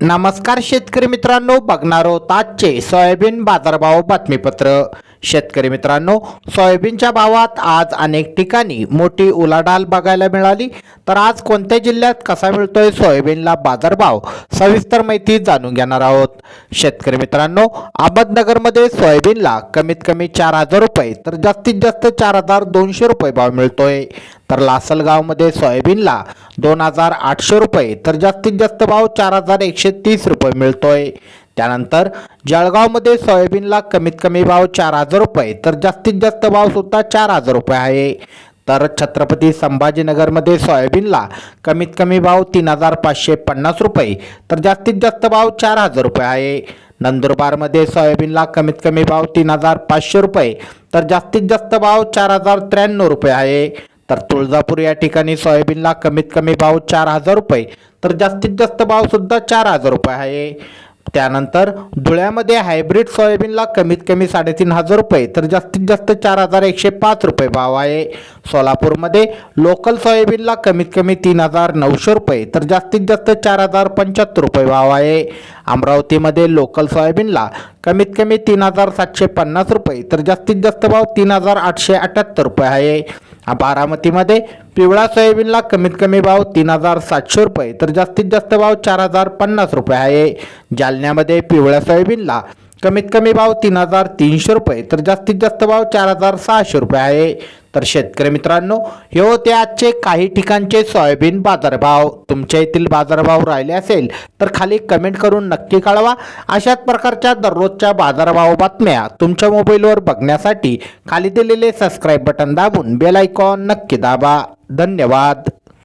नमस्कार शेतकरी मित्रांनो बघणार आहोत आजचे सोयाबीन बाजारभाव बातमीपत्र. शेतकरी मित्रांनो सोयाबीनच्या भावात आज अनेक ठिकाणी मोठी उलाढाल बघायला मिळाली. तर आज कोणत्या जिल्ह्यात कसा मिळतोय सोयाबीनला बाजारभाव? सविस्तर माहिती जाणून घेणार आहोत. शेतकरी मित्रांनो अहमदनगरमध्ये सोयाबीनला कमीत कमी चार हजार रुपये तर जास्तीत जास्त चार हजार दोनशे रुपये भाव मिळतोय. तर लासलगावमध्ये सोयाबीनला दोन हजार आठशे रुपये तर जास्तीत जास्त भाव चार हजार एकशे तीस रुपये मिळतोय. त्यानंतर जळगावमध्ये सोयाबीनला कमीत कमी भाव चार हजार रुपये तर जास्तीत जास्त भाव सुद्धा चार हजार रुपये आहे. तर छत्रपती संभाजीनगरमध्ये सोयाबीनला कमीत कमी भाव तीन हजार पाचशे पन्नास रुपये तर जास्तीत जास्त भाव चार हजार रुपये आहे. नंदुरबारमध्ये सोयाबीनला कमीत कमी भाव तीन हजार पाचशे रुपये तर जास्तीत जास्त भाव चार हजार त्र्याण्णव रुपये आहे. तर तुळजापूर या ठिकाणी सोयाबीनला कमीत कमी भाव चार हजार रुपये तर जास्तीत जास्त भावसुद्धा चार हजार रुपये आहे. त्यानंतर धुळ्यामध्ये हायब्रिड सोयाबीनला कमीत कमी साडेतीन हजार रुपये तर जास्तीत जास्त चार हजार एकशे पाच रुपये भाव आहे. सोलापूरमध्ये लोकल सोयाबीनला कमीत कमी तीन हजार नऊशे रुपये तर जास्तीत जास्त चार हजार पंच्याहत्तर रुपये भाव आहे. अमरावतीमध्ये लोकल सोयाबीनला कमीत कमी तीन हजार सातशे पन्नास रुपये तर जास्तीत जास्त भाव तीन हजार आठशे अठ्ठ्याहत्तर रुपये आहे. बारामतीमध्ये पिवळा सोयाबीनला कमीत कमी भाव तीन हजार सातशे रुपये तर जास्तीत जास्त भाव चार हजार पन्नास रुपये आहे. जालन्यामध्ये पिवळ्या सोयाबीनला कमीत कमी भाव तीन हजार तीनशे रुपये तर जास्तीत जास्त भाव चार हजार सहाशे रुपये आहे. तर शेतकरी मित्रांनो हे होते आजचे काही ठिकाणचे सोयाबीन बाजारभाव. तुमच्या येथील बाजारभाव राहिले असेल तर खाली कमेंट करून नक्की कळवा. अशाच प्रकारच्या दररोजच्या बाजारभाव बातम्या तुमच्या मोबाईलवर बघण्यासाठी खाली दिलेले सबस्क्राईब बटन दाबून बेल आयकॉन नक्की दाबा. धन्यवाद.